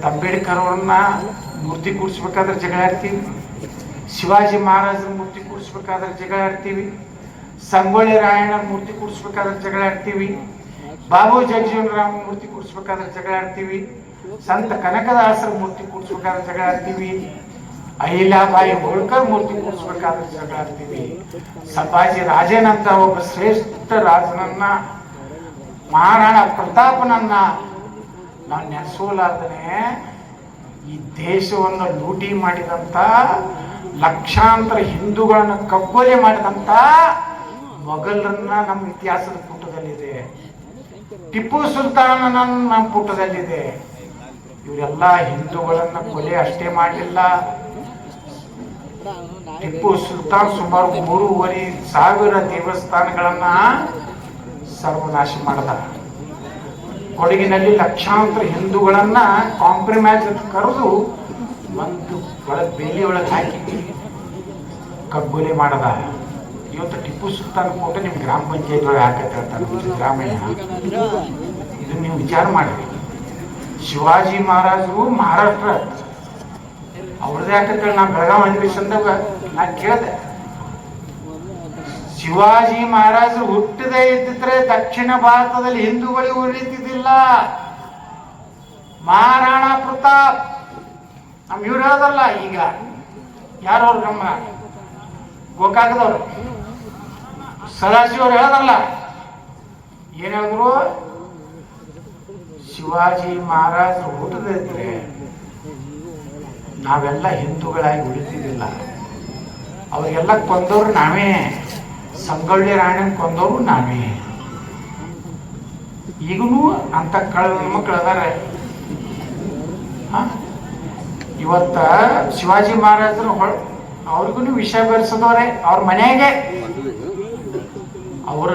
ಇವತ್ತು ಅಂಬೇಡ್ಕರ್ ಅವ್ರನ್ನ ಮೂರ್ತಿ ಕೂಡಿಸ್ಬೇಕಾದ್ರೆ ಜಗಳ ಆಡ್ತೀವಿ. ಶಿವಾಜಿ ಮಹಾರಾಜರ ಮೂರ್ತಿ ಕೂಡಿಸ್ಬೇಕಾದ್ರೆ ಜಗಳ ಆಡ್ತೀವಿ. ಸಂಗೊಳ್ಳಿ ರಾಯಣ್ಣ ಮೂರ್ತಿ ಕೂಡಿಸ್ಬೇಕಾದ್ರೆ ಜಗಳ ಆಡ್ತೀವಿ. ಬಾಬು ರಾಮ ಮೂರ್ತಿ ಕೂಡಿಸ್ಬೇಕಾದ್ರೆ ಜಗಳ ಆಡ್ತೀವಿ. ಸಂತ ಕನಕದಾಸರ ಮೂರ್ತಿ ಕೂಡಿಸ್ಬೇಕಾದ್ರೆ ಜಗಳ ಆಡ್ತೀವಿ. ಅಹಿಲಾಬಾಯಿ ಹೋಳ್ಕರ್ ಮೂರ್ತಿ ಕೂಡಿಸ್ಬೇಕಾದ್ರೆ ಜಗಳ ಆಡ್ತೀವಿ. ಸಂಭಾಜಿ ರಾಜೇನಂತ ಒಬ್ಬ ಶ್ರೇಷ್ಠ ರಾಜನನ್ನ, ಮಹಾರಾಣಾ ಪ್ರತಾಪನನ್ನ ನಾವು ನೆನೆಸೋಲಾರ್ದೇ ಈ ದೇಶವನ್ನು ಲೂಟಿ ಮಾಡಿದಂಥ ಲಕ್ಷಾಂತರ ಹಿಂದೂಗಳನ್ನು ಕಗ್ಗೊಲೆ ಮಾಡಿದಂತ ಮೊಘಲರನ್ನ ನಮ್ಮ ಇತಿಹಾಸದ ಪುಟದಲ್ಲಿದೆ. ಟಿಪ್ಪು ಸುಲ್ತಾನನ ನಮ್ಮ ಪುಟದಲ್ಲಿದೆ. ಇವರೆಲ್ಲ ಹಿಂದೂಗಳನ್ನ ಕೊಲೆ ಅಷ್ಟೇ ಮಾಡಲಿಲ್ಲ. ಟಿಪ್ಪು ಸುಲ್ತಾನ್ ಸುಮಾರು ಮೂರುವರೆ ಸಾವಿರ ದೇವಸ್ಥಾನಗಳನ್ನ ಸರ್ವನಾಶ ಮಾಡದ ಕೊಡಗಿನಲ್ಲಿ ಲಕ್ಷಾಂತರ ಹಿಂದೂಗಳನ್ನ ಕಾಂಪ್ರಮೈಸ್ ಕರೆದು ಒಂದು ಒಳಗೆ ಬೇಲಿ ಒಳಗೆ ಹಾಕಿ ಕಗ್ಗೊಲೆ ಮಾಡದ. ಇವತ್ತು ಟಿಪ್ಪು ಸುಲ್ತಾನ ಕೋಟೆ ನಿಮ್ ಗ್ರಾಮ ಪಂಚಾಯತ್ ಒಳಗೆ ಹಾಕತ್ತೆ ಹೇಳ್ತಾರೆ ಗ್ರಾಮೀಣ? ಇದು ನೀವು ವಿಚಾರ ಮಾಡಿ. ಶಿವಾಜಿ ಮಹಾರಾಜರು ಮಹಾರಾಷ್ಟ್ರ ಅವ್ರದ್ದು ಯಾಕಂತೇಳಿ ನಾ ಬೆಳಗಾವಿ ಅನ್ವೇಷಣದಾಗ ನಾ ಕೇಳಿದೆ. ಶಿವಾಜಿ ಮಹಾರಾಜರು ಹುಟ್ಟದೇ ಇದ್ದಿದ್ರೆ ದಕ್ಷಿಣ ಭಾರತದಲ್ಲಿ ಹಿಂದೂಗಳಿಗೆ ಉಳಿತಿದ್ದಿಲ್ಲ ಮಹಾರಾಣಾ ಪ್ರತಾಪ್. ನಮ್ ಇವ್ರು ಹೇಳೋದಲ್ಲ ಈಗ. ಯಾರವ್ರು ನಮ್ಮ ಗೋಕಾಕದವ್ರು? ಸದಾಶಿವರು ಹೇಳೋದಲ್ಲ ಏನ್ ಹೇಳಿದ್ರು? ಶಿವಾಜಿ ಮಹಾರಾಜರು ಹುಟ್ಟದೇ ಇದ್ರೆ ನಾವೆಲ್ಲ ಹಿಂದೂಗಳಾಗಿ ಉಳಿತಿದ್ದಿಲ್ಲ. ಅವರಿಗೆಲ್ಲ ಕೊಂದವ್ರು ನಾವೇ. ಸಂಗೊಳ್ಳಿ ರಾಯಣ್ಣನ ಕೊಂದವರು ನಾವೇ. ಈಗಲೂ ಅಂತ ಕಳ್ಳ ಮಕ್ಕಳು ಅದಾರ ಇವತ್ತ ಶಿವಾಜಿ ಮಹಾರಾಜರು ಹೊಳ್ ಅವ್ರಿಗೂ ವಿಷಯ ಬೆರೆಸದವ್ರೆ, ಅವ್ರ ಮನೆಯಾಗೆ. ಅವರ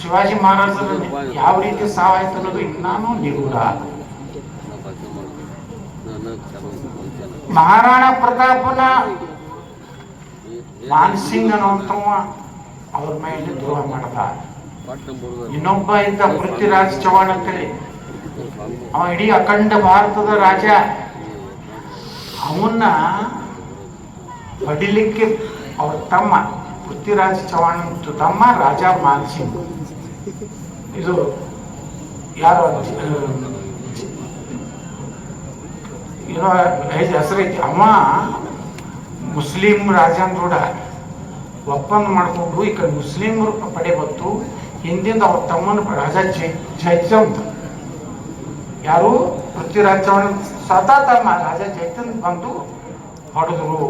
ಶಿವಾಜಿ ಮಹಾರಾಜರ ಯಾವ ರೀತಿ ಸಾವಾಯ್ತು ಅನ್ನೋದು ಇನ್ನೂ ನಿಗೂಢ. ಮಹಾರಾಣಾ ಪ್ರತಾಪನ ಮಾನ್ಸಿಂಗ್ ಅನ್ನುವಂಥವ. ಅವ್ರ ಮೇಲೆ ದ್ರೋಹ ಮಾಡದ ಇನ್ನೊಬ್ಬ ಇದ್ದ ಪೃಥ್ವಿರಾಜ್ ಚವಾಣ್ ಅಂತೇಳಿ ಅವ ಇಡೀ ಅಖಂಡ ಭಾರತದ ರಾಜ. ಅವನ್ನ ಹೊಡಿಲಿಕ್ಕೆ ಅವ್ರ ತಮ್ಮ ಪೃಥ್ವಿರಾಜ್ ಚವಾಣ್ ಮತ್ತು ತಮ್ಮ ರಾಜ ಮಾನ್ಸಿಂಗ್ ಇದು ಯಾರು ಏನೋ ಹೆಸರೈತಿ. ಅವ ಮುಸ್ಲಿಂ ರಾಜಂದ್ರೂಢ ಒಪ್ಪಂದ ಮಾಡಿಕೊಂಡು ಈ ಕಡೆ ಮುಸ್ಲಿಮರು ಪಡೆ ಬಂತು ಹಿಂದಿಂದ ಅವ್ರ ತಮ್ಮನ ರಾಜ ಜೈ ಯಾರು? ಪೃಥ್ವಿರಾಜ್ ಚೌಹಾಣ್ ಸ್ವತಃ ತಮ್ಮ ರಾಜ ಜೈಚಂದ್ ಬಂದು ಹೊಡೆದ್ರು.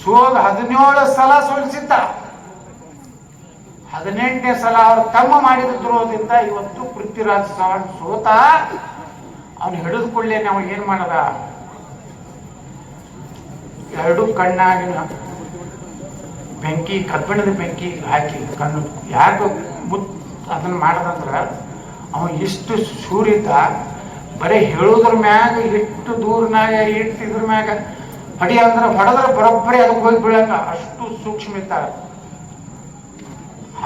ಸೋಲ್ ಹದಿನೇಳು ಸಲ ಸೋಲಿಸಿದ್ದ. ಹದಿನೆಂಟನೇ ಸಲ ಅವ್ರ ತಮ್ಮ ಮಾಡಿದ ದ್ರೋಹದಿಂದ ಇವತ್ತು ಪೃಥ್ವಿರಾಜ್ ಚೌಹಾಣ್ ಸೋತ ಅವನು ಹಿಡಿದುಕೊಳ್ಳೇನೆ ನಾವು ಏನ್ ಮಾಡದ? ಎರಡು ಕಣ್ಣಾಗಿನ ಬೆಂಕಿ ಕಬ್ಬಿಣದ ಬೆಂಕಿ ಹಾಕಿ ಕಣ್ಣು ಯಾಕೆ ಮುತ್ ಅದನ್ನ ಮಾಡದಂದ್ರ ಅವ ಇಷ್ಟು ಸೂರಿತ ಬರೀ ಹೇಳೋದ್ರ ಮ್ಯಾಗ ಇಟ್ಟು ದೂರನಾಗ ಇಟ್ಟು ಇದ್ರ ಮ್ಯಾಗ ಹೊಡಿ ಅಂದ್ರೆ ಹೊಡೆದ್ರ ಬರೋಬ್ಬರಿ ಅದಕ್ಕೆ ಹೋಗಿ ಬೀಳಂಗ. ಅಷ್ಟು ಸೂಕ್ಷ್ಮ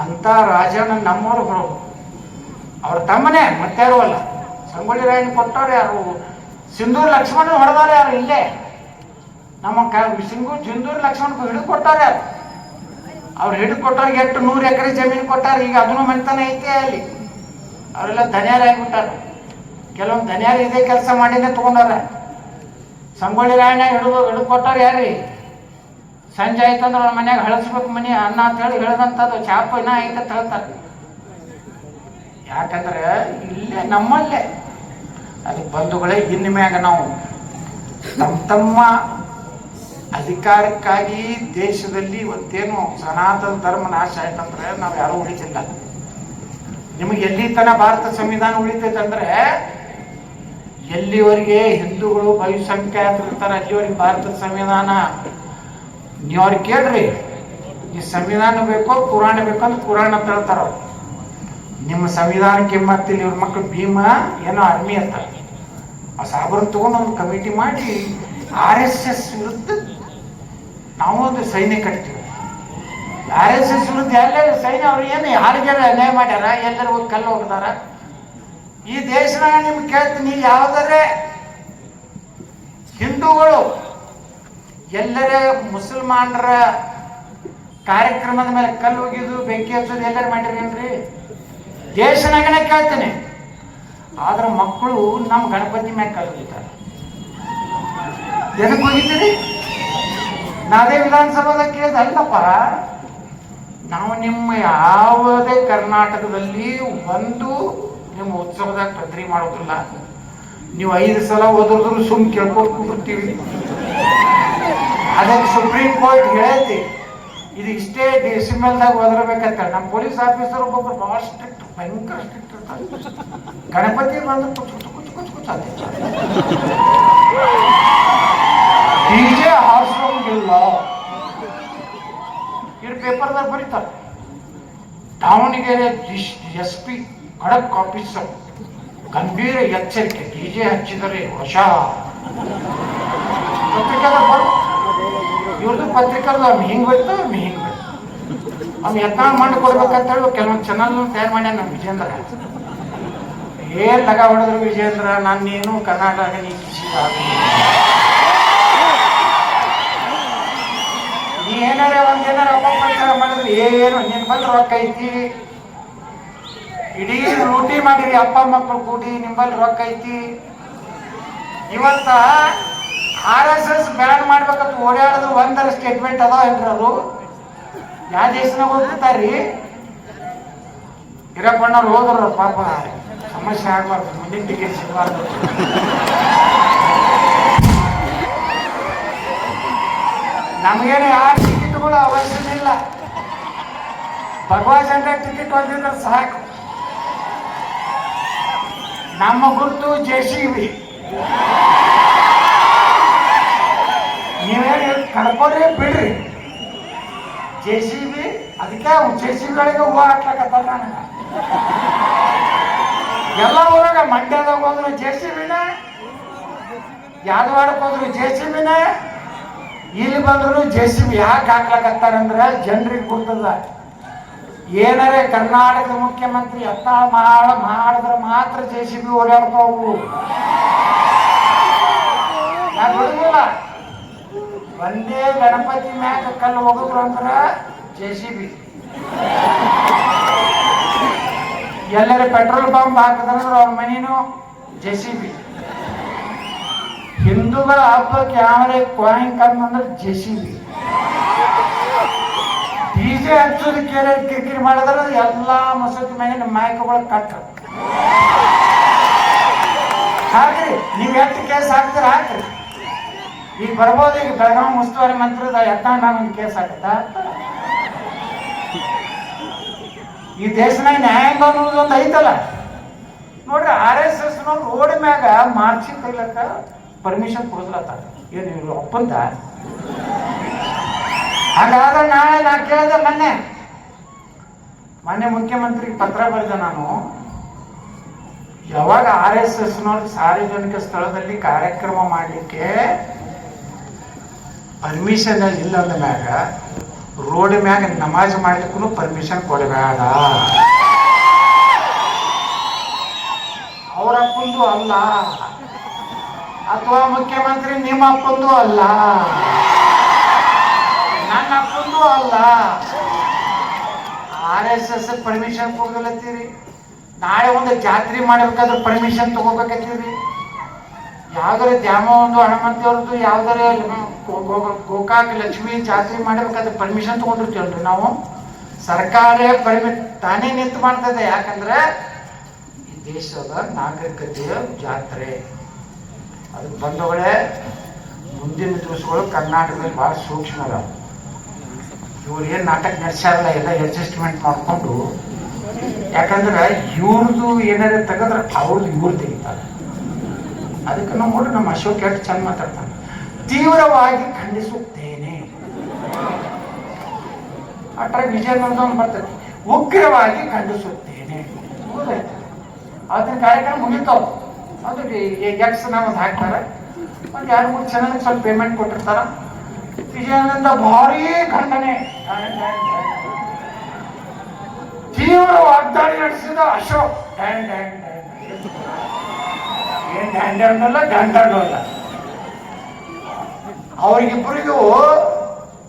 ಅಂತ ರಾಜನ ನಮ್ಮವ್ರು ಹೊರ ಅವ್ರ ತಮ್ಮನೇ ಮತ್ತಾರು ಅಲ್ಲ. ಸಂಗೊಳ್ಳಿ ರಾಯಣ್ಣ ಕೊಟ್ಟವ್ರು ಯಾರು? ಸಿಂಧೂರ್ ಲಕ್ಷ್ಮಣ ಹೊಡೆದವ್ರು ಯಾರು? ಇಲ್ಲೇ. ನಮ್ಮ ಕ ಸಿಂಗೂರ್ ಸಿಂಧೂರ್ ಲಕ್ಷ್ಮಣ ಹಿಡಿದು ಕೊಟ್ಟಾರ ಯಾರು? ಅವ್ರು ಹಿಡಿದು ಕೊಟ್ಟವ್ರಿಗೆ ಎಷ್ಟು ನೂರು ಎಕರೆ ಜಮೀನು ಕೊಟ್ಟಾರ, ಈಗ ಅದನ್ನು ಮನೆತನ ಐತೆ ಅಲ್ಲಿ. ಅವರೆಲ್ಲ ಧನ್ಯಾರಾಗಿಬಿಟ್ಟಾರ. ಕೆಲವೊಂದು ಧನ್ಯಾರ ಇದೇ ಕೆಲಸ ಮಾಡಿನೇ ತಗೊಂಡವ್ರ. ಸಂಗೊಳ್ಳಿ ರಾಯಣ್ಣ ಹಿಡಿದು ಹಿಡಿದು ಕೊಟ್ಟವ್ರು ಯಾರಿ ಸಂಜೆ ಆಯ್ತಂದ್ರೆ ಅವ್ರ ಮನ್ಯಾಗ ಹಳಸ್ಬೇಕು ಮನೆ, ಅನ್ನ ಅಂತ ಹೇಳಿ ಹೇಳ್ದಂಥದ್ದು, ಚಾಪ ಇನ್ನ ಐತೆ ಹೇಳ್ತಾರೆ. ಯಾಕಂದ್ರೆ ಇಲ್ಲೇ, ನಮ್ಮಲ್ಲೇ. ಅಲ್ಲಿ ಬಂಧುಗಳೇ ಇನ್ನು ಮ್ಯಾಗ ನಾವು ತಮ್ಮ ತಮ್ಮ ಅಧಿಕಾರಕ್ಕಾಗಿ ದೇಶದಲ್ಲಿ ಇವತ್ತೇನು ಸನಾತನ ಧರ್ಮ ನಾಶ ಆಯ್ತಂದ್ರೆ ನಾವು ಯಾರೂ ಉಳಿತಿಲ್ಲ. ನಿಮಗೆ ಎಲ್ಲಿ ತನ ಭಾರತ ಸಂವಿಧಾನ ಉಳಿತೈತಂದ್ರೆ ಎಲ್ಲಿವರೆಗೆ ಹಿಂದೂಗಳು ಇರ್ತಾರೆ ಅಲ್ಲಿವರೆಗೆ ಭಾರತದ ಸಂವಿಧಾನ? ನೀವ್ರು ಕೇಳ್ರಿ, ಈ ಸಂವಿಧಾನ ಬೇಕೋ, ಪುರಾಣ ಬೇಕೋ ಅಂತ ಪುರಾಣ ಅವ್ರು. ನಿಮ್ಮ ಸಂವಿಧಾನಕ್ಕೆ ಮತ್ತಿಲ್ಲ ಇವ್ರ ಮಕ್ಕಳು ಭೀಮ, ಏನೋ ಅರ್ಮಿ ಅಂತ. ಆ ಸಾಬರನ್ನು ತಗೊಂಡು ಒಂದು ಕಮಿಟಿ ಮಾಡಿ, ಆರ್ ಎಸ್ ಎಸ್ ವಿರುದ್ಧ ನಾವು ಒಂದು ಸೈನ್ಯ ಕಟ್ತೀವಿ. ಆರ್ ಎಸ್ ಎಸ್ ಎಲ್ಲರೂ ಸೈನ್ಯ ಅವ್ರು ಏನು ಯಾರಿಗಾರ ಅನ್ಯಾಯ ಮಾಡ್ಯಾರ? ಎಲ್ಲರೂ ಹೋಗಿ ಕಲ್ಲು ಹೋಗ್ತಾರ ಈ ದೇಶನಾಗ ನಿಮ್ಗೆ ಕೇಳ್ತೀನಿ ಯಾವ್ದಾರೆ ಹಿಂದೂಗಳು, ಎಲ್ಲರೇ ಮುಸಲ್ಮಾನರ ಕಾರ್ಯಕ್ರಮದ ಮೇಲೆ ಕಲ್ಲು ಹೋಗಿದ್ದು, ಬೆಂಕಿ ಹಚ್ಚೋದು ಎಲ್ಲರೂ ಮಾಡಿರೇನ್ರಿ ದೇಶನಾಗನೆ ಕೇಳ್ತೇನೆ. ಆದ್ರೆ ಮಕ್ಕಳು ನಮ್ಮ ಗಣಪತಿ ಮ್ಯಾಗ ಕಲ್ಲು ಹೋಗಿದ್ದಾರೆ ಎದಕ್ಕೆ ಹೋಗಿದ್ದೀರಿ? ನಾವೇ ವಿಧಾನಸಭಾದಾಗ ಕೇಳಿದ ಅಲ್ಲಪ್ಪ ನಾವು ನಿಮ್ಮ ಯಾವುದೇ ಕರ್ನಾಟಕದಲ್ಲಿ ಒಂದು ನಿಮ್ಮ ಉತ್ಸವದಾಗ ಪತ್ರಿ ಮಾಡೋದಿಲ್ಲ ನೀವು ಐದು ಸಲ ಓದಿದ್ರು ಸುಮ್ ಕೇಳ್ಕೊಂಡು ಬಿಡ್ತೀವಿ ಅದಕ್ಕೆ ಸುಪ್ರೀಂ ಕೋರ್ಟ್ ಹೇಳೈತಿ ಇದು ಇಷ್ಟೇ ಡೆಸಿಮಲ್ದಾಗ ಓದಿರ್ಬೇಕಂತ ನಮ್ಮ ಪೊಲೀಸ್ ಆಫೀಸರ್ ಒಬ್ಬೊಬ್ರು ಬಹಳ ಸ್ಟ್ರಿಕ್ಟ್ ಭಯಂಕರ ಸ್ಟ್ರಿಕ್ಟ್ ಇರ್ತಾರೆ ಗಣಪತಿ ಬಂದು ಕುಚ್ಚು ಕುಚ್ಚು ಕುಚ್ಚು ಕುಚ್ಚು ಕುಚ್ ಅಂತಿರ್ತಾರೆ ಡಿಜೆ ಹಾರಿಸೋಂಗಿಲ್ಲ ಇವ್ರು ಪೇಪರ್ದಾಗ ಬರೀತಾರೆ. ದಾವಣಗೆರೆ ಎಸ್ ಪಿ ಖಡಕ್ ಆಫೀಸರ್ ಗಂಭೀರ ಎಚ್ಚರಿಕೆ. ಡಿಜೆ ಹಚ್ಚಿದರೆ ವಶ. ಪತ್ರಿಕಾದಾಗ ಬರು. ಇವ್ರದ್ದು ಪತ್ರಿಕೆದು ಅವ್ನು ಹಿಂಗ್ ಬರ್ತದೆ ಅವ್ನು ಹಿಂಗ್ ಬರ್ತದೆ. ಅವ್ನು ಯತ್ನ ಮಾಡಿ ಕೊಡ್ಬೇಕಂತ ಹೇಳಿ ಕೆಲವೊಂದು ಚಾನಲ್ ತಯಾರು ಮಾಡ್ಯಾನ ನಮ್ಮ ವಿಜೇಂದ್ರ ಏನ್ ಲಗ ಹೊಡೆದ್ರು ವಿಜೇಂದ್ರ ನಾನೇನು ಕರ್ನಾಟಕ ನೀ ಏನಾರ ಒಂದ್ ಏನಾರ ಅಪಪ್ರಚಾರ ಮಾಡಿದ್ರೆ, ಏನು, ನಿನ್ ಬಂದ್ರೆ ರೊಕ್ಕ ಐತಿ? ಇಡೀ ಲೂಟಿ ಮಾಡಿರಿ, ಅಪ್ಪ ಮಕ್ಕಳು ಕೂಡಿ ನಿಂಬಲ್ಲಿ ರೊಕ್ಕ ಐತಿ? ಇವತ್ತ ಆರ್ ಎಸ್ ಎಸ್ ಬ್ಯಾನ್ ಮಾಡ್ಬೇಕಂತ ಓಡಾಡೋದು ಒಂದರ ಸ್ಟೇಟ್ಮೆಂಟ್ ಅದ ಏನ್ರಿ ಅದು? ಯಾವ ದೇಶನಾಗ ಹೋಗ್ಬಿಟ್ಟಾರಿ ಹಿರಪ್ಪಣ್ಣವ್ರು ಹೋದ್ರು ಪಾಪ, ಸಮಸ್ಯೆ ಆಗ್ಬಾರ್ದು, ಮುಂದಿನ ಟಿಕೆಟ್ ಸಿಗಬಾರ್ದು. ನಮಗೇನು ಯಾವ ಟಿಕೆಟ್ಗಳು ಅವಶ್ಯ ಇಲ್ಲ. ಭಗವಾನ್ ಟಿಕೆಟ್ ಹೊಂದಿದ್ರೆ ಸಾಕು. ನಮ್ಮ ಗುರುತು ಜೆ ಸಿ ಬಿ. ನೀವೇನು ಕಳ್ಕೊಂಡ್ರೆ, ಬಿಡ್ರಿ. ಜೆ ಸಿ ಬಿ, ಅದಕ್ಕೆ ಜೆ ಸಿ ಬಿಗಳಿಗೆ ಹೂವು ಹಾಕ್ಲಕತ್ತಾರ ನನಗೆ. ಎಲ್ಲ ಊರಾಗ ಮಂಡ್ಯದಾಗ ಹೋದ್ರು ಜೆ ಸಿ ಬಿನ ಯಾದವಾಡಕ್ಕೆ ಹೋದ್ರು ಜೆ ಸಿ ಇಲ್ಲಿ ಬಂದ್ರು ಜೆ ಸಿ ಬಿ ಯಾಕೆ ಹಾಕ್ಲಕತ್ತಾರಂದ್ರೆ ಜನರಿಗೆ ಗುರ್ತದ. ಏನಾರೇ ಕರ್ನಾಟಕದ ಮುಖ್ಯಮಂತ್ರಿ ಎತ್ತಾಳ ಮಾಡ ಮಾಡಿದ್ರೆ ಮಾತ್ರ ಜೆ ಸಿ ಬಿ ಓಡಾಡ್ತಾವು ನಾನು ಬಿಡುದಿಲ್ಲ ಒಂದೇ ಗಣಪತಿ ಮ್ಯಾಗ ಕಲ್ಲು ಹೋಗಿದ್ರು ಅಂದ್ರೆ ಜೆ ಸಿ ಬಿ ಎಲ್ಲರೂ ಪೆಟ್ರೋಲ್ ಪಂಪ್ ಹಾಕಿದ್ರಂದ್ರೆ ಅವ್ರ ಮನೇನು ಜೆ ಸಿ ಬಿ ಹಿಂದೂಗಳ ಹಬ್ಬಕ್ಕೆ ಯಾವರೇ ಕಾಯಿನ್ ಕಂದ್ರೆ ಅಂದ್ರೆ ಜೆಸಿಬಿ. ಡಿಜೆ ಹಚ್ಚೋದಕ್ಕೆ ಕಿರಿಕಿರಿ ಮಾಡಿದ್ರೆ ಎಲ್ಲಾ ಮಸೂತಿ ಮ್ಯಾಗಿನ ಮಾಯಕಗಳು ಕಟ್ಟ ಹಾಕ್ರಿ ನೀವು ಎಷ್ಟು ಕೇಸ್ ಹಾಕ್ತೀರ ಹಾಕ್ರಿ. ಈಗ ಬರ್ಬೋದು, ಈಗ ಬೆಳಗಾವಿ ಉಸ್ತುವಾರಿ ಮಂತ್ರದ ಯತ್ನಾಳ್ ಒಂದು ಕೇಸ್ ಹಾಕತ್ತ ಈ ದೇಶನಾಗ ನ್ಯಾಯಾಂಗ ಅನ್ನೋದು ಒಂದು ಐತಲ್ಲ. ನೋಡ್ರಿ ಆರ್ ಎಸ್ ಎಸ್ ರೋಡ್ ಮ್ಯಾಗ ಮಾರ್ಚಿ ಕೈಲಕ್ಕ ಪರ್ಮಿಷನ್ ಕೊಡದ್ರತ್ತ ಏನು ಇವ್ರು ಒಪ್ಪಂದ? ಹಾಗಾದ್ರೆ ನಾಳೆ ನಾ ಕೇಳಿದೆ ಮೊನ್ನೆ. ಮೊನ್ನೆ ಮುಖ್ಯಮಂತ್ರಿಗೆ ಪತ್ರ ಬರೆದೆ ನಾನು. ಯಾವಾಗ ಆರ್ ಎಸ್ ಎಸ್ ನವ್ರು ಸಾರ್ವಜನಿಕ ಸ್ಥಳದಲ್ಲಿ ಕಾರ್ಯಕ್ರಮ ಮಾಡಲಿಕ್ಕೆ ಪರ್ಮಿಷನ್ ಇಲ್ಲ ಅಂದ ಮ್ಯಾಗ ರೋಡ್ ಮ್ಯಾಗ ನಮಾಜ್ ಮಾಡ್ಲಿಕ್ಕೂ ಪರ್ಮಿಷನ್ ಕೊಡಬೇಡ. ಅವರ ಕುಂದು ಅಲ್ಲ. ಅಥವಾ ಮುಖ್ಯಮಂತ್ರಿ ನಿಮ್ಮ ಅಪ್ಪಂದು ಅಲ್ಲ? ನನ್ನ ಅಪ್ಪಂದು ಅಲ್ಲ. ಆರ್ ಎಸ್ ಎಸ್ ಪರ್ಮಿಷನ್ ಕೊಡ್ದಲತ್ತೀರಿ ನಾಳೆ ಒಂದು ಜಾತ್ರೆ ಮಾಡ್ಬೇಕಾದ್ರೆ ಪರ್ಮಿಷನ್ ತಗೋಬೇಕತ್ತೀರಿ ಯಾವ್ದಾರ ದ್ಯಾಮ ಒಂದು ಹಣಮಂತಿಯವ್ರದ್ದು ಯಾವ್ದಾರ ಗೋಕಾಕ್ ಲಕ್ಷ್ಮಿ ಜಾತ್ರೆ ಮಾಡ್ಬೇಕಾದ್ರೆ ಪರ್ಮಿಷನ್ ತಗೊಂಡಿರ್ತೀವಲ್ರಿ ನಾವು. ಸರ್ಕಾರ ಪರಿಮಿ ತಾನೇ ನಿಂತು ಮಾಡ್ತದೆ. ಯಾಕಂದ್ರೆ ಈ ದೇಶದ ನಾಗರಿಕತೆಯ ಜಾತ್ರೆ. ಅದಕ್ಕೆ ಬಂದವಳೆ ಮುಂದಿನ ದಿವಸಗಳು ಕರ್ನಾಟಕದಲ್ಲಿ ಭಾಳ ಸೂಕ್ಷ್ಮ ಅದಾವ ಇವ್ರು ಏನು ನಾಟಕ ನಡೆಸ್ಯಾರಲ್ಲ, ಎಲ್ಲ ಅಡ್ಜಸ್ಟ್ಮೆಂಟ್ ಮಾಡಿಕೊಂಡು. ಯಾಕಂದ್ರೆ ಇವ್ರದ್ದು ಏನಾರ ತೆಗೆದ್ರೆ ಅವ್ರದ್ದು ಇವ್ರು ತೆಗಿತಾರೆ. ಅದಕ್ಕೆ ನಾವು ನೋಡ್ರಿ ನಮ್ಮ ಅಶೋಕ್ ಎಷ್ಟು ಚಂದ ಮಾತಾಡ್ತಾನೆ. ತೀವ್ರವಾಗಿ ಖಂಡಿಸುತ್ತೇನೆ. ಅಟ್ರ ವಿಜಯನಂದನ್ ಬರ್ತದೆ. ಉಗ್ರವಾಗಿ ಖಂಡಿಸುತ್ತೇನೆ. ಅದರ ಕಾರ್ಯಕ್ರಮ ಮುಗಿತಾವ ಅದು ಎಕ್ಸ್ ಒಂದು ಹಾಕ್ತಾರೆ. ಒಂದು ಎರಡು ಮೂರು ಚೆನ್ನಾಗಿ ಸ್ವಲ್ಪ ಪೇಮೆಂಟ್ ಕೊಟ್ಟಿರ್ತಾರ. ವಿಜಯಾನಂದ ಭಾರಿ ಖಂಡನೆ. ತೀವ್ರ ವಾಗ್ದಾಳಿ ನಡೆಸಿದ ಅಶೋಕ್. ಡ್ಯಾಂಡ್ ಡ್ಯಾಂಡ್ ಏನ್ ಡ್ಯಾಂಡ್ ಅಲ್ಲ ಡ್ಯಾಂಡ್ ಅಲ್ಲ. ಅವರಿಗಿಬ್ಬರಿಗೂ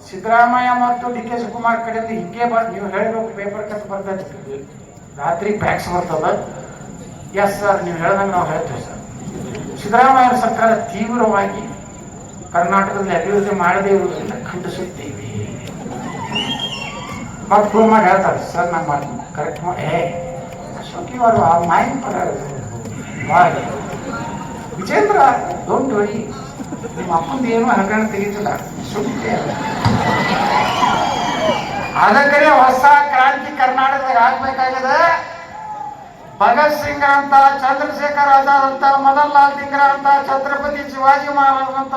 ಸಿದ್ದರಾಮಯ್ಯ ಮತ್ತು ಡಿ ಕೆ ಶಿವಕುಮಾರ್ ಕಡೆಯಿಂದ ಹಿಂಗೆ ಬರ್ ನೀವು ಹೇಳಬೇಕು ಪೇಪರ್ ಕಟ್ ಬರ್ತದೆ ರಾತ್ರಿ ಟ್ಯಾಕ್ಸ್ ಬರ್ತದ. ಎಸ್ ಸರ್ ನೀವು ಹೇಳ್ದಂಗೆ ನಾವು ಹೇಳ್ತೀವಿ ಸರ್ ಸಿದ್ದರಾಮಯ್ಯ ಸರ್ಕಾರ ತೀವ್ರವಾಗಿ ಕರ್ನಾಟಕದಲ್ಲಿ ಅಭಿವೃದ್ಧಿ ಮಾಡದೇ ಇರುವುದರಿಂದ ಖಂಡಿಸುತ್ತೇವೆ. ಮತ್ತು ಪ್ರೂವ್ ಮಾಡಿ ಹೇಳ್ತಾರೆ ಸರ್ ನಾನು ಮಾಡ್ತೀನಿ ಕರೆಕ್ಟ್ ಮಾಡಿ ಏ ಅವರು ಆ ಮೈಂಡ್ ಪರ ವಿಜೇಂದ್ರ ಡೋಂಟ್ ವರಿ ನಿಮ್ಮ ಅಪ್ಪಂದು ಏನು ಹಗರಣ ತೆಗೀತಿಲ್ಲ ಸುಮ್ಮನೆ ಅದಕ್ಕೆ ಹೊಸ ಕ್ರಾಂತಿ ಕರ್ನಾಟಕದಾಗ ಆಗ್ಬೇಕಾಗಿದೆ. ಭಗತ್ ಸಿಂಗ್ ಅಂತ, ಚಂದ್ರಶೇಖರ್ ಆಜಾದ್ ಅಂತ ಮದನ್ ಲಾಲ್ ಧಿಂಗ್ರ ಅಂತ, ಛತ್ರಪತಿ ಶಿವಾಜಿ ಮಹಾರಾಜ್ ಅಂತ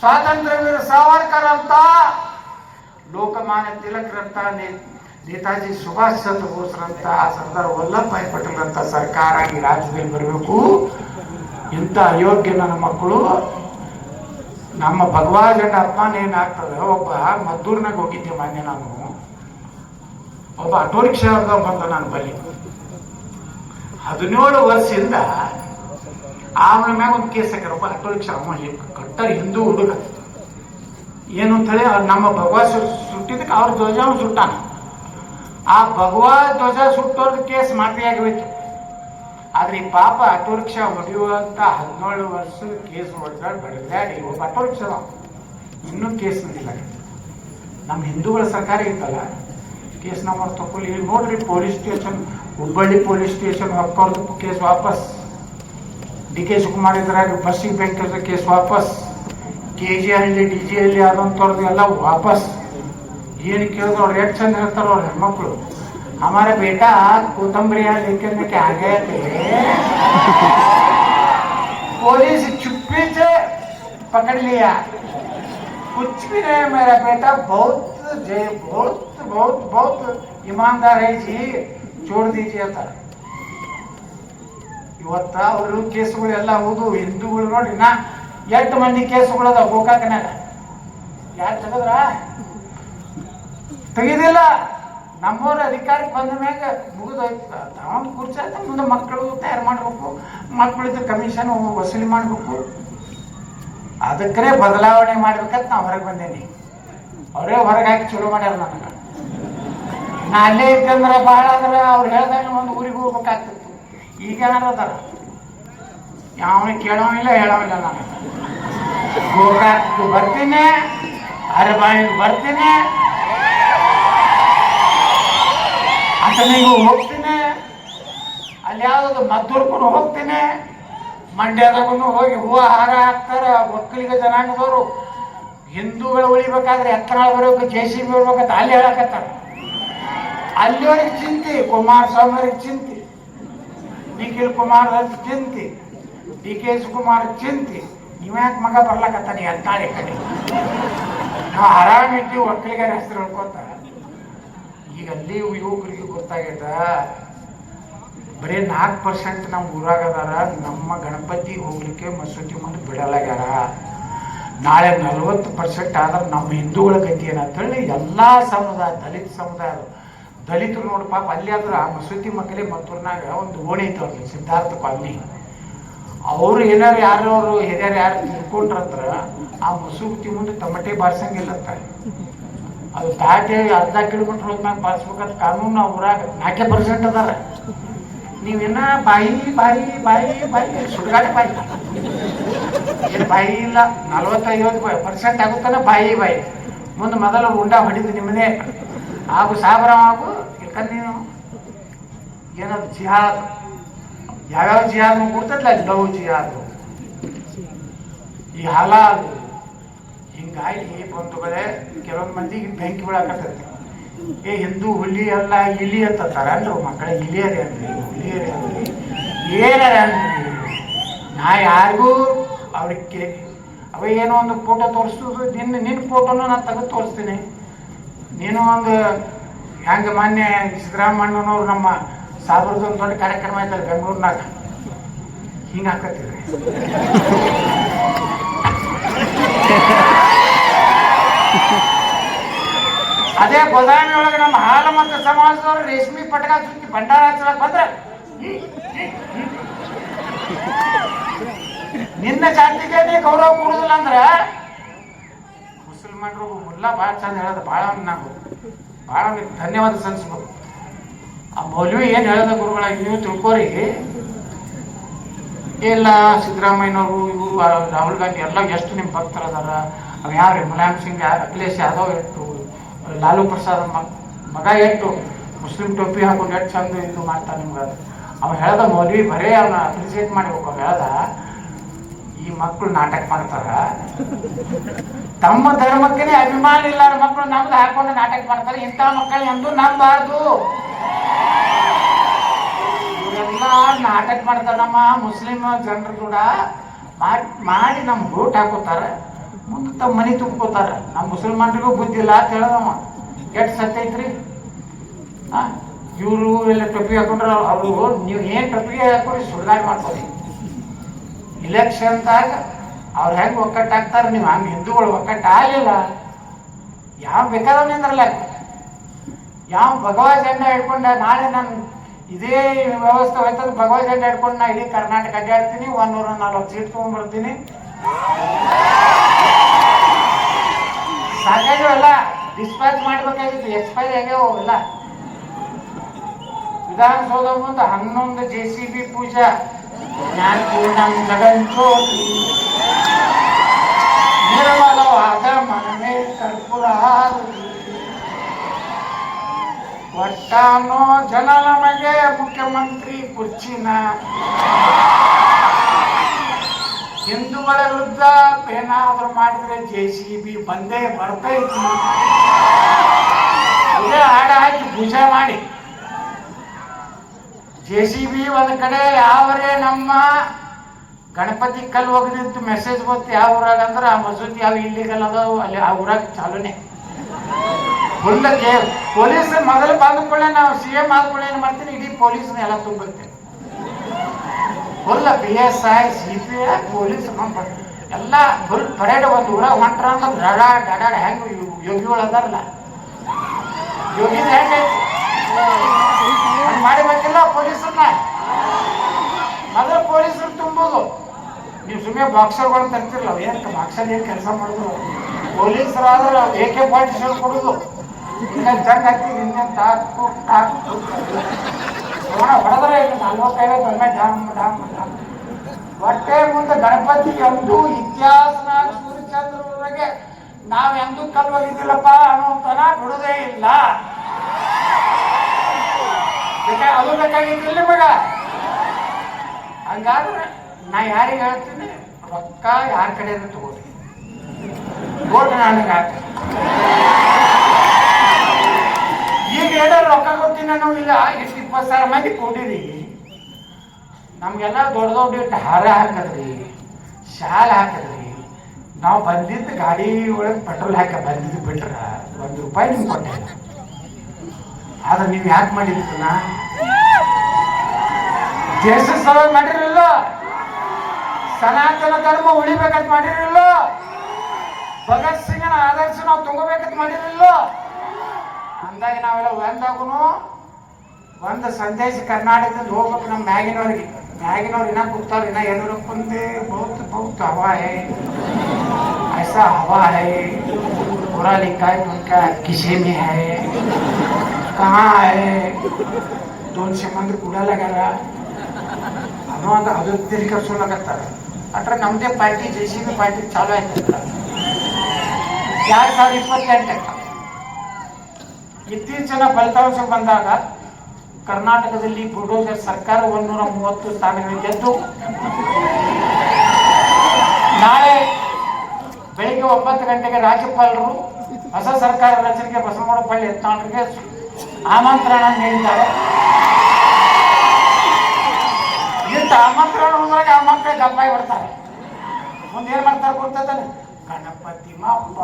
ಸ್ವಾತಂತ್ರ್ಯ ವೀರ ಸಾವರ್ಕರ್ ಅಂತ, ಲೋಕಮಾನ್ಯ ತಿಲಕ್ರಂತ ನೇತಾಜಿ ಸುಭಾಷ್ ಚಂದ್ರ ಬೋಸ್ರಂತ ಸರ್ದಾರ್ ವಲ್ಲಭಭಾಯಿ ಪಟೇಲ್ ಅಂತ ಸರ್ಕಾರ ಈ ರಾಜ್ಯದಲ್ಲಿ ಬರಬೇಕು. ಇಂಥ ಅಯೋಗ್ಯ ನನ್ನ ಮಕ್ಕಳು ನಮ್ಮ ಭಗವಾಜಂಡ ಅಪಮಾನ ಏನಾಗ್ತದೆ ಒಬ್ಬ ಮದ್ದೂರ್ನಾಗ ಹೋಗಿದ್ದೆ ಮೊನ್ನೆ ನಾನು. ಒಬ್ಬ ಆಟೋ ರಿಕ್ಷಾ ಬಂದ ನಾನು ಬಲಿ ಹದಿನೇಳು ವರ್ಷದಿಂದ ಆಮೇಲೆ ಮ್ಯಾಗ ಒಂದು ಕೇಸ್ ಹಾಕ್ಯಾರಪ್ಪ ಆಟೋ ರಿಕ್ಷಾ ಅಮ್ಮ ಕಟ್ಟ ಹಿಂದೂ ಹುಡುಗ. ಏನು ಅಂತ ಹೇಳಿ, ಅವ್ರು ನಮ್ಮ ಭಗವಾ ಸುಟ್ಟಿದ್ದಕ್ಕೆ ಅವ್ರ ಧ್ವಜವನ್ನು ಸುಟ್ಟಾನ. ಆ ಭಗವಾ ಧ್ವಜ ಸುಟ್ಟೋರ್ದು ಕೇಸ್ ಮಾಡಿ ಆಗಬೇಕು ಆದ್ರೆ ಈ ಪಾಪ ಆಟೋ ರಿಕ್ಷಾ ಹೊಡೆಯುವಂತ ಹದಿನೇಳು ವರ್ಷ ಕೇಸ್ ಹೊಡೆದ ಬಡದಾಡಿ ಒಬ್ಬ ಆಟೋ ರಿಕ್ಷಾ ಇನ್ನೂ ಕೇಸ್ ನಡೀಲ ನಮ್ಮ ಹಿಂದೂಗಳ ಸರ್ಕಾರ ಇತ್ತಲ್ಲ ಕೇಸ್ ನಂಬರ್ ತಗೊಳ್ಳಿ. ನೋಡ್ರಿ police station Hubballi police station ಹೊಕ್ಕೊಳ್ದು case ವಾಪಸ್ ಡಿ ಕೆ ಶಿವಕುಮಾರ್ ಇದ್ರಾಗ ಬಸ್ಸಿಗೆ ಬೇಕಾದ ಕೇಸ್ ವಾಪಸ್ K G Halli D J Halli ಆದಂಥವ್ರದ್ದು ಎಲ್ಲ ವಾಪಸ್ ಏನು ಕೇಳಿದ್ರು ಅವ್ರು ಎಷ್ಟು ಚಂದ ಹೇಳ್ತಾರ ಅವ್ರ ಹೆಣ್ಮಕ್ಳು हमारा बेटा कोतंबरी यहाँ लेकर में क्या गए थे पुलिस चुप्पी से पकड़ लिया कुछ भी नहीं मेरा बेटा बहुत जे बहुत बहुत बहुत ईमानदार है जी ಜೋಡ್ದೀಜಿ ಅಂತ ಇವತ್ತ ಅವರು ಕೇಸುಗಳು ಎಲ್ಲ ಹೌದು, ಹಿಂದೂಗಳು ನೋಡ್ರಿ ನಾ ಎಂಟು ಮಂದಿ ಕೇಸುಗಳದ ಅದಾವ ಗೋಕಾಕನಾಗ. ಯಾರು ತೆಗದ್ರ? ತೆಗೆದಿಲ್ಲ. ನಮ್ಮವ್ರ ಅಧಿಕಾರಕ್ಕೆ ಬಂದ ಮ್ಯಾಗ ಮುಗಿದೋಯ್ತು. ತಾವಂದು ಕುರ್ಚಿ ಆಯ್ತು ಮುಂದೆ ಮಕ್ಕಳು ತಯಾರು ಮಾಡ್ಬೇಕು ಮಕ್ಕಳಿದ್ದು ಕಮಿಷನ್ ವಸೂಲಿ ಮಾಡ್ಬೇಕು. ಅದಕ್ಕೆ ಬದಲಾವಣೆ ಮಾಡ್ಬೇಕಂತ ನಾ ಹೊರಗೆ ಬಂದೇನಿ. ಅವರೇ ಹೊರಗೆ ಹಾಕಿ ಚಲೋ ಮಾಡ್ಯಾರ ನನಗೆ. ನಾ ಅಲ್ಲೇ ಇದ್ದಂದ್ರೆ ಭಾಳ ಅಂದ್ರೆ ಅವ್ರು ಹೇಳ್ದಾಗ ಒಂದು ಊರಿಗೆ ಹೋಗ್ಬೇಕಾಗ್ತಿತ್ತು. ಈಗ ಅದಾರ? ಯಾವನು ಕೇಳೋವಿಲ್ಲ ಹೇಳೋವಿಲ್ಲ ನಾನು. ಗೋಕಾಕ್ ಬರ್ತೀನಿ. ಅರಬಾಯಿಗೆ ಬರ್ತೀನಿ. ಅತನಿಗೂ ಹೋಗ್ತೀನಿ. ಅಲ್ಲಿ ಯಾವುದು ಮದ್ದೂರ್ಗೂ ಹೋಗ್ತೀನಿ. ಮಂಡ್ಯದಾಗೂ ಹೋಗಿ ಹೂವ ಹಾರ ಹಾಕ್ತಾರೆ ಒಕ್ಕಲಿಗ ಜನಾಂಗದವರು. ಹಿಂದೂಗಳು ಉಳಿಬೇಕಾದ್ರೆ ಎತ್ತರ ಬರಬೇಕು ಜೆ ಸಿ ಬಿ ಬರ್ಬೇಕಂತ ಅಲ್ಲಿ ಹೇಳಕತ್ತಾರ. ಅಲ್ಲಿವರೆಗೆ ಚಿಂತೆ ಕುಮಾರಸ್ವಾಮಿ ಅವ್ರಿಗೆ ಚಿಂತೆ. ನಿಖಿಲ್ ಕುಮಾರ್ ಚಿಂತೆ, ಡಿ ಕೆ ಶಿವಕುಮಾರ್ ಚಿಂತೆ. ನೀವ್ಯಾಕೆ ಮಗ ಬರ್ಲಕತ್ತಾನೆ ಅಂತಾರೆ ಕಡೆ ನಾವು ಆರಾಮಿದ್ದೀವಿ ಒಕ್ಕಲಿಗರ ಹೆಸರು ಹೇಳ್ಕೊತ. ಈಗ ಅಲ್ಲಿ ಯುವಕರಿಗೆ ಗೊತ್ತಾಗೈತ ಬರೀ ನಾಲ್ಕು ಪರ್ಸೆಂಟ್ ನಮ್ಮ ಊರಾಗ ಅದಾರ ನಮ್ಮ ಗಣಪತಿ ಹೋಗ್ಲಿಕ್ಕೆ ಮಸೂತಿ ಮುಂದೆ ಬಿಡಲಾಗ್ಯಾರ. ನಾಳೆ ನಲ್ವತ್ತು ಪರ್ಸೆಂಟ್ ಆದ್ರೆ ನಮ್ಮ ಹಿಂದೂಗಳ ಗತಿ ಏನಂತೇಳಿ ಎಲ್ಲ ಸಮುದಾಯ, ದಲಿತ ಸಮುದಾಯ ದಲಿತರು ನೋಡಿ, ಪಾಪ ಅಲ್ಲಿ ಆದ್ರೆ ಮಸೂತಿ ಮಕ್ಕಳೇ ಮತ್ತೂರ್ನಾಗ ಒಂದು ಓಣಿ ಐತೆ ಅವ್ರಿಗೆ ಸಿದ್ಧಾರ್ಥ ಕಾಲನಿ ಅವರು ಏನಾರು ಯಾರು ಅವರು ಹಿರಿಯರು ಯಾರು ತಿಳ್ಕೊಂಡ್ರಂದ್ರ ಆ ಮಸೂತಿ ಮುಂದೆ ತಮಟೆ ಬಾರ್ಸಂಗಿಲ್ಲಂತ ಅದು ದಾಟಿ ಅರ್ಧ ಕಿಲೋಮೀಟರ್ ಹೋದ್ಮ್ಯಾಗ ಬಾರಿಸ್ಬೇಕಂತ ಕಾನೂನು ಊರಾಗ ನಾಲ್ಕೇ ಪರ್ಸೆಂಟ್ ಅದಾರ. ನೀವೇನ ಬಾಯಿ ಬಾಯಿ ಬಾಯಿ ಬಾಯಿ, ಸುಡುಗಾಡೆ ಬಾಯಿ. ಏನು ಬಾಯಿ ಇಲ್ಲ, ನಲವತ್ತೈವತ್ತು ಪರ್ಸೆಂಟ್ ಆಗುತ್ತಾನೆ? ಬಾಯಿ ಬಾಯಿ. ಮುಂದೆ ಮೊದಲು ಉಂಡ ಹೊಡಿದು ನಿಮ್ಮದೇ ಆಗು ಸಾಬರ ಆಗು ಯಾಕಂದ್ರೆ ನೀನು ಏನದು ಜಿಹಾದ್, ಯಾವ್ಯಾವ ಜಿಹಾದ್ ಕೊಡ್ತದಲ್ಲ ಲವ್ ಜಿಹಾದ್. ಈ ಹಲಾಲ್ ಹಿಂಗಾಗಿ ಬಂಧುಗಳೇ, ಕೆಲವೊಂದು ಮಂದಿಗೆ ಬೆಂಕಿ ಬೀಳಾಕತ್ತೈತಿ ಏ, ಹಿಂದೂ ಹುಲಿ ಅಲ್ಲ, ಇಲಿ ಅಂತ ತರನ್ರು ಮಕ್ಕಳ, ಇಲಿಯರಿ ಅನ್ರಿ ಹುಲಿಯರಿ ಅನ್ರಿ ಏನರ ಅನ್ರಿ ನಾ ಯಾರಿಗೂ ಅವ್ರಿಗೆ ಅವ ಏನೋ ಒಂದು ಫೋಟೋ ತೋರಿಸೋದು ನಿನ್ನ ನಿನ್ನ ಫೋಟೋನ ನಾನು ತೆಗೆದು ತೋರಿಸ್ತೀನಿ. ನೀನು ಒಂದು ಹೆಂಗೆ ಮೊನ್ನೆ ಸಿದ್ದರಾಮಣ್ಣನವ್ರು ನಮ್ಮ ಸಾವಿರದ ಒಂದು ದೊಡ್ಡ ಕಾರ್ಯಕ್ರಮ ಆಯ್ತಲ್ಲ ಬೆಂಗಳೂರಿನಾಗ? ಹಿಂಗೆ ಹಾಕತ್ತೀರಿ ಅದೇ ಬದಾಮಿ ಒಳಗೆ ನಮ್ಮ ಹಾಲ ಮತ್ತು ಸಮಾಜದವರು ರೇಷ್ಮೆ ಪಟಕ ಚುಕ್ಕಿ ಭಂಡಾರ ಹಚ್ಚಲಕ್ ಬಂದ್ರೆ? ನಿನ್ನ ಜಾತಿಗೆ ನೀ ಗೌರವ ಕೊಡುದಿಲ್ಲ ಅಂದ್ರೆ ಮುಸಲ್ಮಾನರು ಮುಲ್ಲ ಭಾಳ ಚಂದ ಹೇಳೋದು ಭಾಳ ನಾವು ಭಾಳ ಧನ್ಯವಾದ ಸಲ್ಲಿಸ್ಬೇಕು ಆ ಮೌಲ್ವಿ ಏನು ಹೇಳದ ಗುರುಗಳಾಗಿ ನೀವು ತಿಳ್ಕೊರಿ. ಎಲ್ಲ ಸಿದ್ದರಾಮಯ್ಯನವರು, ಇವರು, ರಾಹುಲ್ ಗಾಂಧಿ ಎಲ್ಲ ಎಷ್ಟು ನಿಮ್ಮ ಭಕ್ತರು ಅದಾರ. ಅವ ಯಾರು? ಮುಲಾಯಂ ಸಿಂಗ್ ಯಾರು ಅಖಿಲೇಶ್ ಯಾದವ್ ಎಷ್ಟು, ಲಾಲು ಪ್ರಸಾದ್ ಮಗ ಎಷ್ಟು, ಮುಸ್ಲಿಂ ಟೋಪಿ ಹಾಕೊಂಡು ಎಷ್ಟು ಚಂದ ಇದು ಮಾಡ್ತಾನೆ ನಿಮ್ಗೆ ಅವ ಹೇಳ್ದ ಮೌಲ್ವಿ ಬರೇ ಅವನ ಅಪ್ರಿಸಿಯೇಟ್ ಮಾಡ್ಬೇಕು ಅವ ಹೇಳ್ದ, ಈ ಮಕ್ಕಳು ನಾಟಕ ಮಾಡ್ತಾರ. ತಮ್ಮ ಧರ್ಮಕ್ಕೆ ಅಭಿಮಾನ ಇಲ್ಲಾರ ಮಕ್ಕಳು ನಮ್ದು ಹಾಕೊಂಡು ನಾಟಕ ಮಾಡ್ತಾರೆ. ಇಂಥ ಮಕ್ಕಳು ಎಂದು ನಂಬಾರ್ದು. ಇವರೆಲ್ಲ ನಾಟಕ ಮಾಡ್ತಾರೆ. ನಮ್ಮ ಮುಸ್ಲಿಂ ಜನರು ಕೂಡ ಮಾಡ್- ಮಾಡಿ ನಮ್ ಓಟ್ ಹಾಕೋತಾರೆ. ಮುಂದೆ ತಮ್ಮ ಮನೆ ತುಂಬ್ಕೋತಾರ. ನಮ್ಮ ಮುಸಲ್ಮಾನರಿಗೂ ಬುದ್ಧಿ ಇಲ್ಲ ಅಂತ ಹೇಳದವ ಎಷ್ಟು ಸತ್ಯ ಐತ್ರಿ? ಇವರು ಎಲ್ಲ ಟೊಪ್ಪಿ ಹಾಕೊಂಡ್ರೆ ಅವರು ನೀವು ಏನ್ ಟೊಪ್ಪಿಗೆ ಹಾಕೊಂಡ್ರಿ ಸುಳ್ಳಾಗಿ ಮಾಡ್ಕೊಳ್ಳಿ. ಇಲೆಕ್ಷನ್ದಾಗ ಅವ್ರು ಹೆಂಗೆ ಒಕ್ಕಟ್ಟಾಗ್ತಾರೆ ನೀವು ಹಂಗೆ ಹಿಂದೂಗಳು ಒಕ್ಕಟ್ಟು ಆಗಲಿಲ್ಲ. ಯಾವ ಬೇಕಾದ ನಿಂದ್ರಲ್ಲ ಯಾವ ಭಗವಾ ಜೆಂಡ ಹಿಡ್ಕೊಂಡ ನಾಳೆ ನಾನು ಇದೇ ವ್ಯವಸ್ಥೆ ಹೋಯ್ತದ ಭಗವಾ ಜೆಂಡ ಹಿಡ್ಕೊಂಡು ನಾ ಇಡೀ ಕರ್ನಾಟಕ ಅಡ್ಡಾಡ್ತೀನಿ. ಒಂದು ನೂರ ನಾಲ್ಕು ಸೀಟ್ ತೊಗೊಂಡ್ಬರ್ತೀನಿ. ಸಾಕಾಗ್ಯವೆಲ್ಲ ಡಿಸ್ಪ್ಯಾಚ್ ಮಾಡ್ಬೇಕಾಗಿತ್ತು. ಎಕ್ಸ್ಪೈರ್ ಆಗ್ಯಾವ ಎಲ್ಲ ವಿಧಾನಸೌಧ ಮುಂದೆ ಹನ್ನೊಂದು ಜೆ ಸಿ ಬಿ ಪೂಜಾ. ಜ್ಞಾನಪೂರ್ಣಂ ಜಗಂಚೋತಿ ನಿರ್ಮಲವಾದ ಮನಮೇ ಕರ್ಪೂರ ಹಾರತಿ. ಒಟ್ಟಾನೋ ಜನ ನಮಗೆ ಮುಖ್ಯಮಂತ್ರಿ ಕುರ್ಚಿನ ಹಿಂದೂಗಳ ವಿರುದ್ಧ ಏನಾದ್ರೂ ಮಾಡಿದ್ರೆ ಜೆ ಸಿ ಬಿ ಬಂದೇ ಬರ್ತೈತಿ ಇದೇ ಹಾಡ ಹಾಕಿ ಪೂಜೆ ಮಾಡಿ ಜೆ ಸಿ ಬಿ ಒಂದ್ ಕಡೆ ಯಾವರೇ ನಮ್ಮ ಗಣಪತಿ ಕಲ್ಲು ಅಂತ ಮೆಸೇಜ್ ಗೊತ್ತು ಯಾವ ಊರಾಗ ಅಂದ್ರೆ, ಆ ಮಸೂದಿ ಯಾವ ಇಲ್ಲಿಗಲ್ ಅದಾವು, ಅಲ್ಲಿ ಆ ಊರಾಗ ಚಾಲೂನೆ. ಫುಲ್ ಪೊಲೀಸ್ ಮೊದಲು ಬಂದ್ಕೊಳ್ಳೆ ನಾವು ಸಿ ಎಂ ಆದ್ಕೊಳ್ಳೆ ಏನ್ ಮಾಡ್ತೀನಿ ಇಡೀ ಪೊಲೀಸ್ನ ಎಲ್ಲ ತುಂಬಿರ್ತೇವೆ. Full P S I C P I police ಎಲ್ಲ ಫುಲ್ ಪರೇಡ್ ಒಂದು ಊರಾಗ ಹೊಂಟ್ರ ಅಂದ್ರೆ ಡಡ ಡಡಾಡ ಹೆಂಗ್ ಯೋಗಿಗಳು ಅದಾರಲ್ಲ. ಯೋಗಿ ಹೆಂಗೆ ಮಾಡಿ ಮಾಡಿಬೇಕಿಲ್ಲ ಪೊಲೀಸನ್ನ. ಮೊದಲು ಪೊಲೀಸರು ತುಂಬೋದು. ನೀವು ಸುಮ್ಮನೆ ಬಾಕ್ಸರ್ಗಳು ತರ್ತಿರಲ್ಲ ಏನು ಬಾಕ್ಸರ್ ಏನು ಕೆಲಸ ಮಾಡೋದು? ಪೊಲೀಸರಾದ್ರೆ ಎ ಕೆ ಪಾಯಿಂಟ್ ಶೇರ್ ಕೊಡೋದು. ಇನ್ನೊಂದು ಜಂಗ್ ಹಾಕಿ ಟಾಕು ಟಾಕು ಒಣ ಹೊಡೆದ್ರೆ ಇಲ್ಲಿ ನಲ್ವತ್ತೈವತ್ತು ಒಮ್ಮೆ ಡಾಮ್ ಡಾಮ್ ಹೊಟ್ಟೆ ಮುಂದೆ ಗಣಪತಿ ಎಂದು ಇತಿಹಾಸ ಸೂರ್ಯಚಂದ್ರವರೆಗೆ ನಾವ್ ಎಂದೂ ಕಲ್ವಾಗಿದ್ದಿಲ್ಲಪ್ಪ ಅನ್ನೋತನ ಬಿಡುದೇ ಇಲ್ಲ. ಅದು ಬೇಕಾಗಿದ್ದಿಲ್ಲ ಮಗ. ಹಂಗಾದ್ರೆ ನಾ ಯಾರಿಗೆ ಹೇಳ್ತೀನಿ, ರೊಕ್ಕ ಯಾರ ಕಡೆ ತಗೋರಿ. ಓಟ್ ನನಗೆ ಹಾಕಿ ಈಗ ಹೇಳೋ ರೊಕ್ಕ ಕೊಡ್ತೀನಿ ನಾವು ಇಲ್ಲ ಇಷ್ಟು ಇಪ್ಪತ್ತು ಸಾವಿರ ಮಂದಿ ಕೊಟ್ಟಿರಿ ನಮಗೆಲ್ಲ ದೊಡ್ಡ ದೊಡ್ಡ ಇಟ್ಟು ಹಾರ ಹಾಕದ್ರಿ, ಶಾಲ್ ಹಾಕದ್ರಿ. ನಾವು ಬಂದಿದ್ದು ಗಾಡಿ ಒಳಗೆ ಪೆಟ್ರೋಲ್ ಹಾಕ ಬಂದಿದ್ದು ಬಿಟ್ರ ಒಂದು ರೂಪಾಯಿ ನಿಮ್ಗೆ ಕೊಟ್ಟೆ. ಆದ್ರೆ ನೀವು ಯಾಕೆ ಮಾಡಿದ್ರನ್ನ ದೇಶ ಸಲುವಾಗಿ ಮಾಡಿರಲಿಲ್ಲ. ಸನಾತನ ಧರ್ಮ ಉಳಿಬೇಕಂತ ಮಾಡಿರಲಿಲ್ಲ ಭಗತ್ ಸಿಂಗನ ಆದರ್ಶ ನಾವು ತಗೋಬೇಕಂತ ಮಾಡಿರಲಿಲ್ಲ ಅಂದಾಗ ನಾವೆಲ್ಲ ಒಂದಾಗುನು ಒಂದು ಸಂದೇಶ ಕರ್ನಾಟಕದಿಂದ ಹೋಗ್ಬೇಕು ನಮ್ಮ ಮ್ಯಾಗಿನವ್ರಿಗೆ ಮ್ಯಾಗಿನವ್ರು ಇನ್ನ ಕೂತಾರ ಇನ್ನ ಎಲ್ಲರೂ ಕುಂತೆ ಬಹುತ್ ಬಹುತ್ ಹವಾ ಹೈ ऐसा हवा है पूरा लिखा है उनका किसे में है कहाँ है दोनशे ಮಂದಿ ಕೂಡಲಾಗ್ಯಾರ ಅನ್ನೋ ಅಂತ ಅದು ತಿರ್ಗಿಸ್ಕೊಳಕತ್ತಾರ ಅಟ್ರೆ ನಮ್ಮದೇ party J C B party ಚಾಲು ಆಯ್ತು. ಎರಡ್ ಸಾವಿರದ ಇಪ್ಪತ್ತೆಂಟಕ್ಕೆ ಇತ್ತೀಚಿನ ಫಲಿತಾಂಶ ಬಂದಾಗ ಕರ್ನಾಟಕದಲ್ಲಿ ಬುಲ್ಡೋಜರ್ ಸರ್ಕಾರ ಒಂದೂರ ಮೂವತ್ತು ಸ್ಥಾನಗಳು ಗೆದ್ದು, ನಾಳೆ ಬೆಳಿಗ್ಗೆ ಒಂಬತ್ತು ಗಂಟೆಗೆ ರಾಜ್ಯಪಾಲರು ಹೊಸ ಸರ್ಕಾರ ರಚನೆಗೆ ಬಸವನಗೌಡ ಪಳ್ಳಿ ಯತ್ನಾಳರಿಗೆ ಆಮಂತ್ರಣ ನೀಡಿದ್ದಾರೆ. ಇಂಥ ಆಮಂತ್ರಣ ಹೋದಾಗ ಆ ಮಕ್ಕಳು ಗಪ್ಪಾಗಿ ಬರ್ತಾರೆ ಮುಂದೆ ಏನ್ ಮಾಡ್ತಾರೆ ಗೊತ್ತಾನೆ ಗಣಪತಿ ಮಪ್ಪ.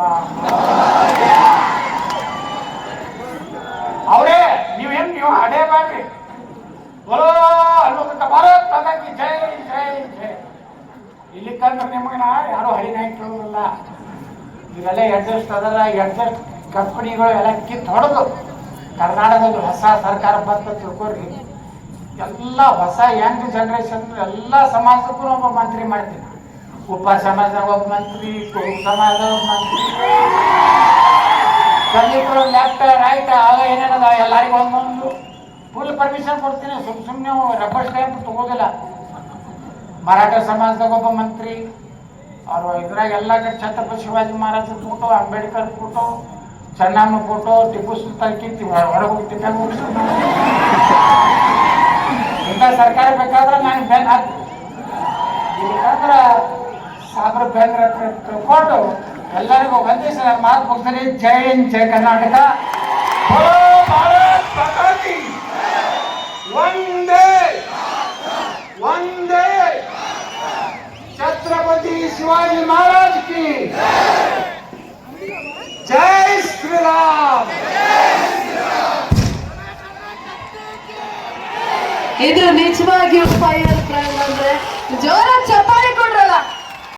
ಅವರೇ ನೀವೇನ್ ನೀವು ಹಡೇ ಮಾಡ್ರಿ? ಬರೋ ಅನ್ನೋದಕ್ಕ ಭಾರತ್ ಅದಕ್ಕೆ ಜೈ ಜೈ ಜೈ. ಇಲ್ಲಿ ಕಂಡ್ರೆ ನಿಮಗೆ ಯಾರು ಹಳಿ ನಾಯಿ ಕೇಳೋದಿಲ್ಲ ಇವೆಲ್ಲ ಅಡ್ಜಸ್ಟ್ ಅದರ ಅಡ್ಜಸ್ಟ್ ಕಂಪನಿಗಳು ಎಲ್ಲ ಕಿತ್ತು ಹೊಡೆದು ಕರ್ನಾಟಕದಲ್ಲಿ ಹೊಸ ಸರ್ಕಾರ ಬಂತ ತಿಳ್ಕೊರಿ ಎಲ್ಲ ಹೊಸ ಯಂಗ್ ಜನರೇಷನ್ ಎಲ್ಲ ಸಮಾಜಕ್ಕೂ ಒಬ್ಬ ಮಂತ್ರಿ ಮಾಡ್ತೀನಿ. ಉಪ ಸಮಾಜದಾಗ ಒಬ್ಬ ಮಂತ್ರಿ ಕುರುಬ ಒಬ್ಬ ಮಂತ್ರಿ. ಕಲ್ಲಿಬ್ರು ಲೆಫ್ಟ್ ರೈಟ್ ಆಗ ಏನೇನದ, ಎಲ್ಲರಿಗೂ ಒಂದೊಂದು. ಫುಲ್ ಪರ್ಮಿಷನ್ ಕೊಡ್ತೀನಿ. ಸುಮ್ ಸುಮ್ಮನೆ ರಬ್ಬರ್ ಸ್ಟ್ಯಾಂಪ್ ತಗೋದಿಲ್ಲ. ಮರಾಠ ಸಮಾಜದಾಗ ಒಬ್ಬ ಮಂತ್ರಿ. ಅವರು ಇದ್ರಾಗ ಎಲ್ಲ ಕಡೆ Chhatrapati Shivaji Maharaj photo Ambedkar photo Chennamma photo Tipu Sultan ಕಿತ್ತಿ ಹೊರಗೆ ಹೋಗಿ ಟಿಪ್ಪು ಇಂಥ ಸರ್ಕಾರ ಬೇಕಾದ್ರೆ ನಾನು ಬೆನ್ ಹಾಕ್ತೀನಿ ಇಲ್ಲಾಂದ್ರೆ ಸಾಬ್ರ ಬೆನ್ ಹತ್ರ ತಿಳ್ಕೊಂಡು ಎಲ್ಲರಿಗೂ ಒಂದೇ ಸಲ ಮಾತು ಹೋಗ್ತಾರೆ ಜೈ ಹಿಂದ್ ಜೈ ಕರ್ನಾಟಕ ಬೋಲೋ ಭಾರತ್ ಮಾತಾ ಕಿ. ಒಂದೇ ಒಂದೇ ಛತ್ರಪತಿ ಶಿವಾಜಿ ಮಹಾರಾಜ್ ಕಿ ಜೈ ಶ್ರೀರಾಮ್ ಇದು ನಿಜವಾಗಿಯೂ ಫೈನಲ್ ಪ್ರೈಮ್ ಅಂದ್ರೆ ಜೋರಾಗಿ ಚಪ್ಪಾಳೆ ಕೊಡ್ರಲ್ಲ